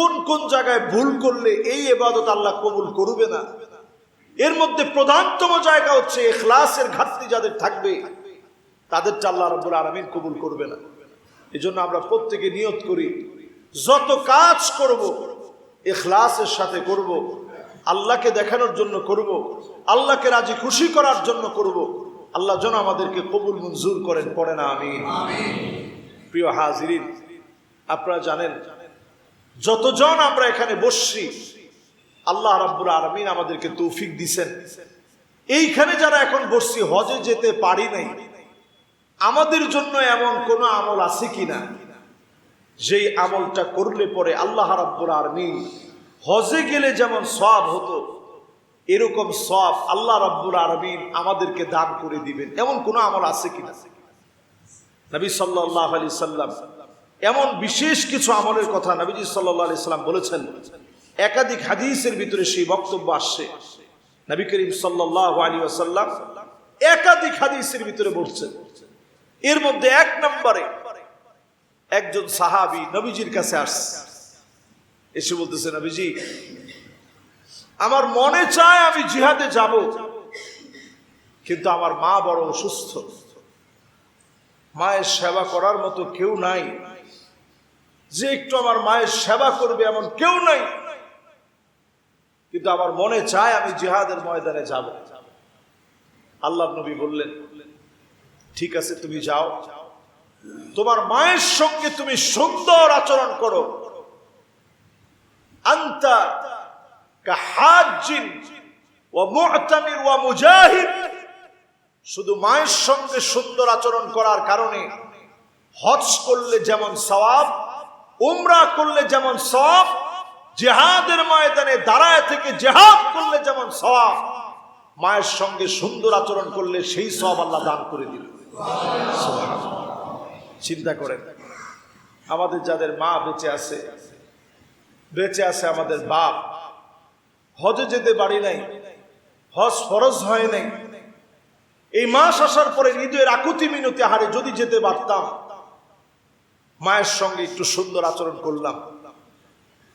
কোন কোন জায়গায় ভুল করলে এই এবাদত আল্লাহ কবুল করবে না? এর মধ্যে প্রধানতম জায়গা হচ্ছে এখলাসের ঘাটতি যাদের থাকবে তাদের আল্লাহ রব্বুল আলমিন কবুল করবে না। এই জন্য আমরা প্রত্যেকে নিয়ত করি, যত কাজ করব, এখলাসের সাথে করব, আল্লাহকে দেখানোর জন্য করব, আল্লাহকে রাজি খুশি করার জন্য করব, আল্লাহ যেন আমাদেরকে কবুল মঞ্জুর করেন, পড়ে না আমি প্রিয় হাজিরিন, আপনারা জানেন যতজন আমরা এখানে বসছি, আল্লাহ রাব্বুল আলমিন আমাদেরকে তৌফিক দিছেন। এইখানে যারা এখন বসছি, হজে যেতে পারি নাই। আমাদের জন্য এমন কোনো আমল আছে কি কিনা? যেই আমলটা করলে পরে আল্লাহ রাব্বুল আলমিন হজে গেলে যেমন সব হতো, এরকম সব আল্লাহ রাব্বুল আলমিন আমাদেরকে দান করে দিবেন। এমন কোনো আমল আছে কিনা? নবী সাল্লাহ আলি সাল্লাম এমন বিশেষ কিছু আমলের কথা নবীজি সাল্লাহ আলি সাল্লাম বলেছেন। একাধিক হাদিসের ভিতরে সেই বক্তব্য আসছে। নবী করিম সাল্লাহ আলী আসাল্লাম একাধিক হাদিসের ভিতরে বলছেন। এর মধ্যে এক নম্বরে একজন সাহাবি নবীজির কাছে আসছে। এসে বলতেছে, নবীজি, আমার মনে চায় আমি জিহাদে যাব, কিন্তু আমার মা বড় অসুস্থ। মায়ের সেবা করার মতো কেউ নাই। যে একটু আমার মায়ের সেবা করবে এমন কেউ নাই। কিন্তু আমার মনে চায় আমি জিহাদের ময়দানে যাব। আল্লাহ নবী বললেন, ঠিক আছে, তুমি যাও। তোমার মায়ের সঙ্গে তুমি সুন্দর আচরণ করো। ওয়া শুধু মায়ের সঙ্গে সুন্দর আচরণ করার কারণে হজ করলে যেমন সওয়াব উমরা করলে যেমন সওয়াব, জেহাদের ময়দানে দাঁড়ায় থেকে জেহাদ করলে যেমন সব মায়ের সঙ্গে সুন্দর আচরণ করলে সেই সব আল্লাহ দান করে দিল চিন্তা করেন, আমাদের যাদের মা বেঁচে আছে বেঁচে আছে আমাদের বাপ, হজে যেতে পারি নাই, হজ ফরজ হয় নাই, এই মাস আসার পরে হৃদয়ের আকুতি মিনতি হারে যদি যেতে পারতাম মায়ের সঙ্গে একটু সুন্দর আচরণ করলাম।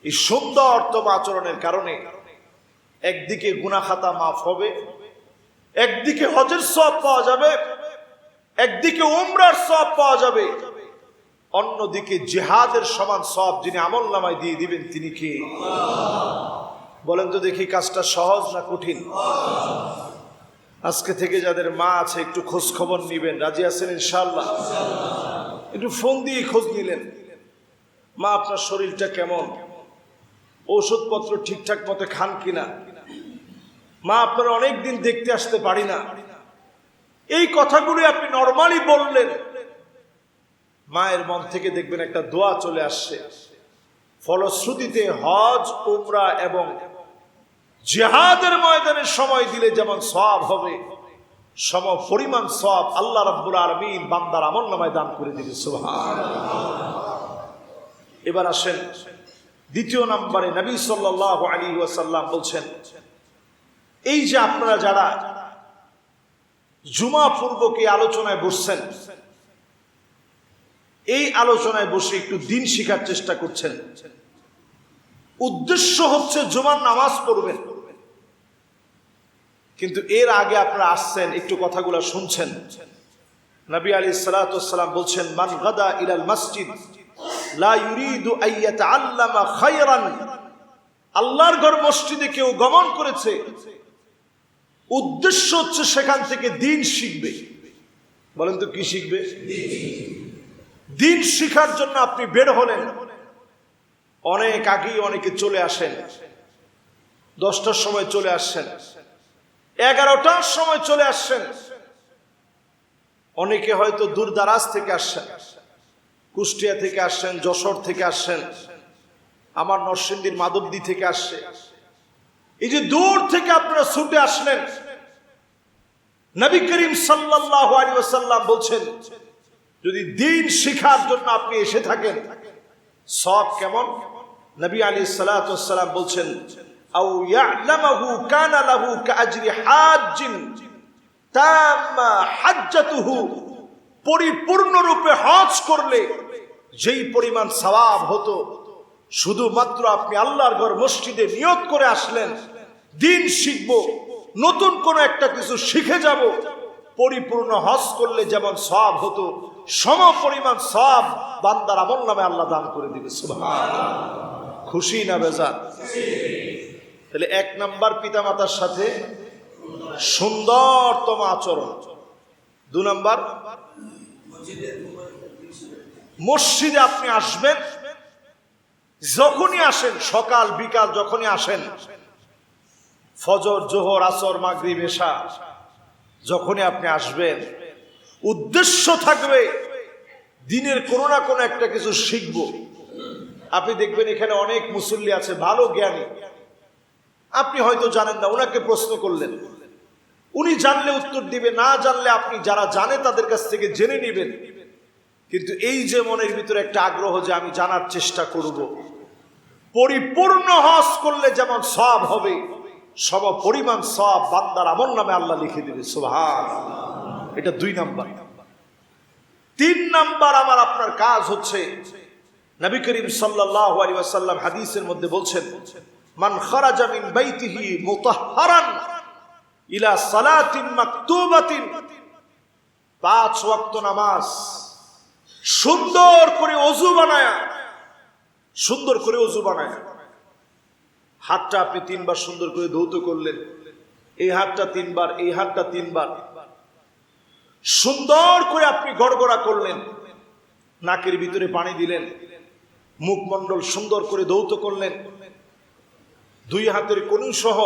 এই সুন্দরতম আচরণের কারণে একদিকে গুনাখাতা মাফ হবে, একদিকে হজের সব পাওয়া যাবে, একদিকে উমরার সব পাওয়া যাবে। অন্যদিকে জেহাদের সমান সব যিনি আমল নামায় দিয়ে দিবেন তিনি কে? বলেন তো দেখি কাজটা সহজ না কঠিন? আজকে থেকে যাদের মা আছে একটু খোঁজ খবর নিবেন, রাজি আছেন ইনশাল্লাহ একটু ফোন দিয়ে খোঁজ নিলেন। মা, আপনার শরীরটা কেমন? ওষুধপত্র ঠিকঠাক মতো খান কিনা? মা, আপনার অনেক দিন দেখতে আসতে পারি না। এই কথাগুলি আপনি নর্মালি বললেন। মায়ের মন থেকে দেখবেন একটা দোয়া চলে আসছে। ফলশ্রুতিতে হজ, উমরা এবং জেহাদের ময়দানের সময় দিলে যেমন সব হবে সম পরিমাণ সব আল্লাহ রাব্বুল আলমিন বান্দার আমল নামায় দান করে দিবে সুবহান এবার আসেন, দ্বিতীয় নম্বরে নবী সাল্লাহ আলী ওয়াসাল্লাম বলছেন, এই যে আপনারা যারা জুমা পূর্বক আলোচনায় বসছেন, এই আলোচনায় বসে একটু দিন শিখার চেষ্টা করছেন। উদ্দেশ্য হচ্ছে জুমার নামাজ পড়বেন। কিন্তু এর আগে আপনারা আসছেন, একটু কথাগুলো শুনছেন। নবী আলী সালাতাম বলছেন, মান গাদা ইলাল মসজিদ আল্লাহর ঘর মসজিদে কেউ গমন করেছে, উদ্দেশ্য হচ্ছে সেখান থেকে দিন শিখবে। বলেন তো, কি শিখবে? দিন শিখার জন্য আপনি বের হলেন। অনেক আগেই অনেকে চলে আসেন, দশটার সময় চলে আসছেন। এগারোটার সময় চলে আসছেন। অনেকে হয়তো দূর দারাজ থেকে আসছেন, কুষ্টিয়া থেকে আসছেন, যশোর থেকে আসছেন, আমার নরসিংদীর মাধবদী থেকে আসছে। এই যে দূর থেকে আপনারা ছুটে আসলেন, নবী করিম সাল্লাহ আলী ওসাল্লাম বলছেন, যদি দিন শিখার জন্য আপনি এসে থাকেন সব কেমন? নবী আলী সালাম বলছেন তাম্মা হাজ্জাতুহু, পরিপূর্ণরূপে হজ করলে যেই পরিমাণ সওয়াব হতো, শুধুমাত্র আপনি আল্লাহর ঘর মসজিদে নিয়ত করে আসলেন, দিন শিখব, নতুন কোন একটা কিছু শিখে যাব, পরিপূর্ণ হজ করলে যেমন সব হতো, সম পরিমাণ সব বান্দার আমল নামে আল্লাহ দান করে দিবে। খুশি না বেজান তাহলে এক নাম্বার পিতামাতার সাথে সুন্দরতম আচরণ। দু নাম্বার, মসজিদে আপনি আসবেন, যখনই আসেন, সকাল, বিকাল, যখনই আসেন, ফজর, জোহর, আসর মাগরি এশা, যখনই আপনি আসবেন, উদ্দেশ্য থাকবে দিনের কোনো না কোনো একটা কিছু শিখব। আপনি দেখবেন এখানে অনেক মুসল্লি আছে, ভালো জ্ঞানী। আপনি হয়তো জানেন না ওনাকে প্রশ্ন করলেন। উনি জানলে উত্তর দিবে, না জানলে আপনি যারা জানে তাদের কাছ থেকে জেনে নেবেন। কিন্তু এই যে মনের ভিতরে একটা আগ্রহ যে আমি জানার চেষ্টা করব, পরিপূর্ণ হস করলে যেমন সব হবে সব পরিমাণ সব বান্দার আমল নামে আল্লাহ লিখে দেবে সুভান এটা দুই নাম্বার। তিন নাম্বার আমার আপনার কাজ হচ্ছে, নবী করিম সাল্লাল্লাহু আলাইহি ওয়াসাল্লাম হাদিসের মধ্যে বলছেন বলছেন মান খারাজা মিন বাইতিহি মুতাহহারান ইলা সালাতিন মাকতুবাতিন। পাঁচ ওয়াক্ত নামাজ। সুন্দর করে অজু বানায়া। সুন্দর করে অজু বানায়। হাতটা আপনি তিনবার সুন্দর করে ধৌত করলেন। এই হাতটা তিনবার, এই হাতটা তিনবার। সুন্দর করে আপনি গড়গড়া করলেন। নাকের ভিতরে পানি দিলেন। মুখমণ্ডল সুন্দর করে দৌত করলেন। দুই হাতের কনু সহ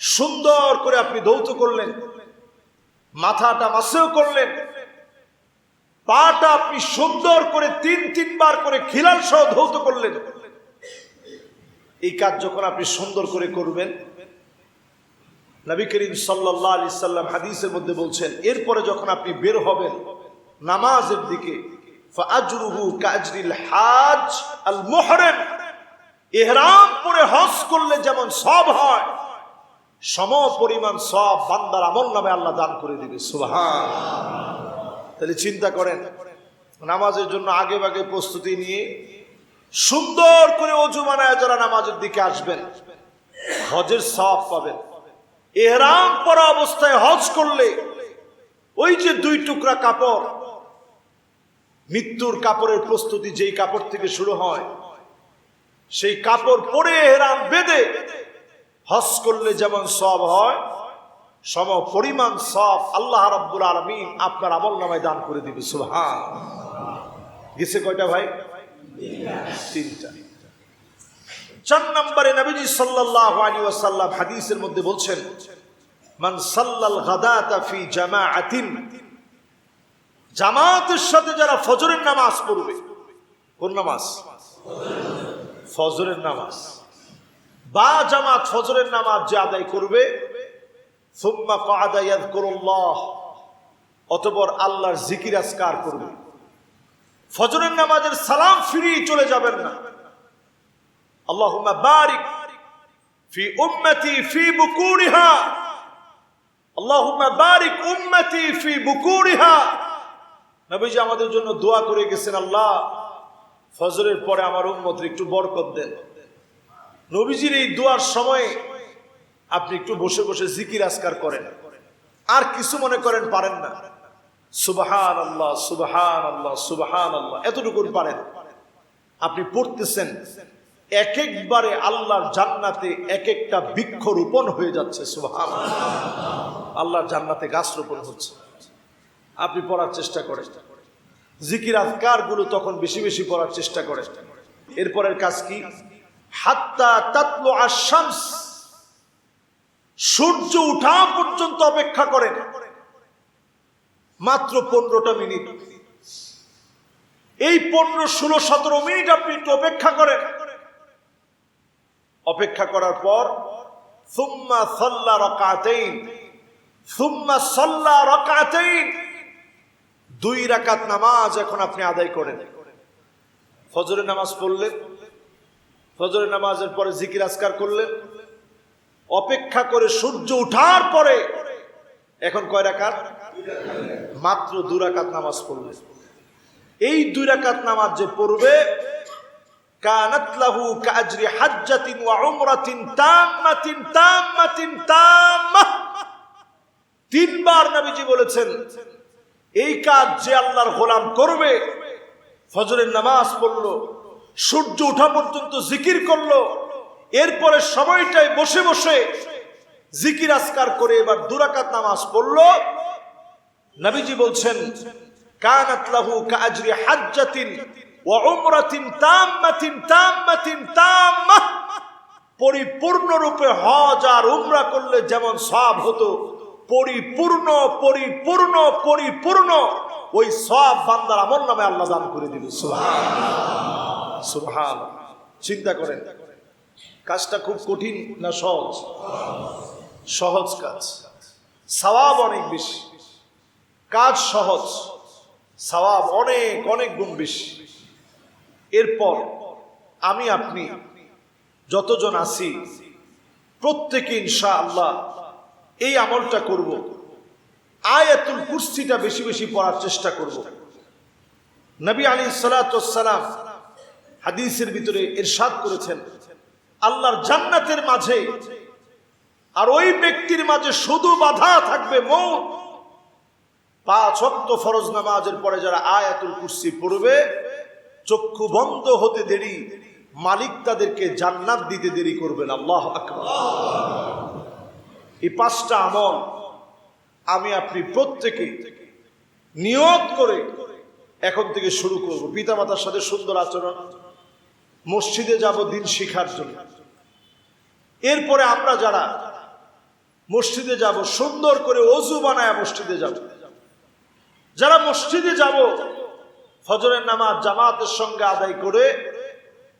সুন্দর করে আপনি দৌত করলেন। মাথাটা মাসেও করলেন। পাটা আপনি সুন্দর করে তিন, তিনবার করে খিলাল সহ ধৌত করলেন। এই কাজ যখন আপনি সুন্দর করে করবেন, নবী করিম সাল্লাহ আলি সাল্লাম হাদিসের মধ্যে বলছেন, এরপরে যখন আপনি বের হবেন নামাজের দিকে ফাজরুহু কাজরিল হাজ আল মুহরিম ইহরাম পরে হজ করলে যেমন সব হয় সম পরিমাণ সব বান্দার আমল নামে আল্লাহ দান করে দিবে সুবহান তাহলে চিন্তা করেন, নামাজের জন্য আগে ভাগে প্রস্তুতি নিয়ে সুন্দর করে অজু বানায় যারা নামাজের দিকে আসবেন, হজের সব পাবেন। এহরাম পরা অবস্থায় হজ করলে ওই যে দুই টুকরা কাপড়, মৃত্যুর কাপড়ের প্রস্তুতি যেই কাপড় থেকে শুরু হয় সেই কাপড় পরে এহরাম বেঁধে হজ করলে যেমন সব হয়, সম পরিমাণ সব আল্লাহ রাব্বুল আলমিন আপনার আমল নামায় দান করে দিবে, সুবহান। গেছে কয়টা ভাই? তিনটা। চার নম্বরে নবীজি সাল্লাল্লাহু আলাইহি ওয়াসাল্লাম হাদিসের মধ্যে বলছেন, মান সাল্লাল গাদাতা ফি জামাআতিন জামাতের সাথে যারা ফজরের নামাজ পড়বে, কোন নামাজ? ফজরের নামাজ। বা জামাত ফজরের নামাজ যে আদায় করবে, সুম্মা কাদা ইয়াযকুরুল্লাহ, অতঃপর আল্লাহর জিকির আজকার করবে। ফজরের নামাজের সালাম ফিরিয়ে চলে যাবেন না। আল্লাহুম্মা বারিক ফি উম্মতি ফি বুকুরিহা। আল্লাহুম্মা বারিক উম্মতি ফি বুকুরিহা। নবীজি আমাদের জন্য দোয়া করে গেছেন, আল্লাহ ফজরের পরে আমার উম্মতের একটু বরকত দেন। নবীজির এই দোয়ার সময়ে আপনি একটু বসে বসে জিকির আজকার করেন। আর কিছু মনে করেন পারেন না। সুবাহান আল্লাহ সুবাহান আল্লাহ সুবাহান আল্লাহ এতটুকু পারেন। আপনি পড়তেছেন এক একবারে আল্লাহর জান্নাতে এক একটা বৃক্ষ রোপণ হয়ে যাচ্ছে সুবাহান আল্লাহর জান্নাতে গাছ রোপণ হচ্ছে। আপনি পড়ার চেষ্টা করেন। জিকির আজকারগুলো তখন বেশি বেশি পড়ার চেষ্টা করে। এরপরের কাজ কি? হাত্তা তাতলো আশামস সূর্য উঠা পর্যন্ত অপেক্ষা করেন মাত্র পনেরোটা মিনিট। এই পনেরো, ষোলো, সতেরো মিনিট আপনি একটু অপেক্ষা করেন। অপেক্ষা করার পর, সুম্মা সল্লা রকাতেইন, সুম্মা সল্লা রকাতেইন। দুই রাকাত নামাজ এখন আপনি আদায় করেন। ফজরের নামাজ পড়লেন, ফজরের নামাজের পরে জিকির আজকার করলেন, অপেক্ষা করে সূর্য উঠার পরে এখন কয় রাকাত? মাত্র দু রাকাত নামাজ পড়লেন। এই দুই রাকাত নামাজ যে পড়বে, কানাত কাজরি হাজ্জাতিন ওয়া উমরাতিন তাম্মাতিন তাম্মাতিন তাম্মাহ। তিনবার নবীজি বলেছেন এই কাজ যে আল্লাহর গোলাম করবে, ফজরের নামাজ পড়ল, সূর্য ওঠা পর্যন্ত জিকির করল, এরপরে সময়টায় বসে বসে জিকির আসকার করে এবার দুরাকাত নামাজ পড়ল। নবীজি বলছেন, কানাত কাজরি হাজ্জাতিন ওয়া তাম্মাতিন তাম্মাতিন তাম্মাহ। পরিপূর্ণ রূপে হজ আর উমরা করলে যেমন সব হতো পরিপূর্ণ পরিপূর্ণ পরিপূর্ণ। ওই সব বান্দার আমল নামে আল্লাহ দান করে দিল সুবহান চিন্তা করেন, কাজটা খুব কঠিন না সহজ? সহজ কাজ। সওয়াব অনেক বেশি। কাজ সহজ। সওয়াব অনেক অনেক গুণ বেশি। এরপর আমি, আপনি যতজন আছি, প্রত্যেকে ইনশা আল্লাহ এই আমলটা করব। আয়াতুল কুরসিটা বেশি বেশি পড়ার চেষ্টা করব। নবী আলী সালাতাম হাদিসের ভিতরে এরশাদ করেছেন, আল্লাহর জান্নাতের মাঝে আর ওই ব্যক্তির মাঝে শুধু বাধা থাকবে মৌত। পাঁচ অক্ত ফরজ নামাজের পরে যারা আয়াতুল কুরসি পড়বে, চক্ষু বন্ধ হতে দেরি, মালিক তাদেরকে জান্নাত দিতে দেরি করবেন। আল্লাহ আকবার। এই পাঁচটা আমল আমি আপনি প্রত্যেকে নিয়ত করে এখন থেকে শুরু করব। পিতামাতার সাথে সুন্দর আচরণ, মসজিদে যাব দিন শিখার জন্য। এরপরে আমরা যারা মসজিদে যাব, সুন্দর করে অজু বানায় মসজিদে যাব। যারা মসজিদে যাব, ফজরের নামাজ জামাতের সঙ্গে আদায় করে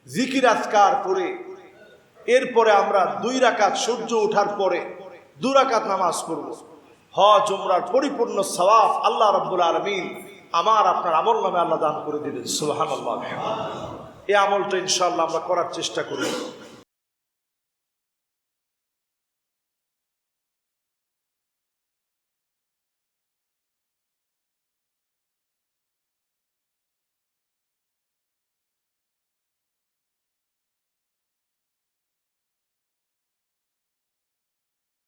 জিকির আজকার করে, এরপরে আমরা দুই রাকাত সূর্য ওঠার পরে দু রাকাত নামাজ পড়ব। হজ উমরার পরিপূর্ণ সওয়াব আল্লাহ রব্বুল আলমিন আমার, আপনার আমল নামে আল্লাহ দান করে দিলেন সুবাহ এই আমলটা ইনশাল্লাহ আমরা করার চেষ্টা করি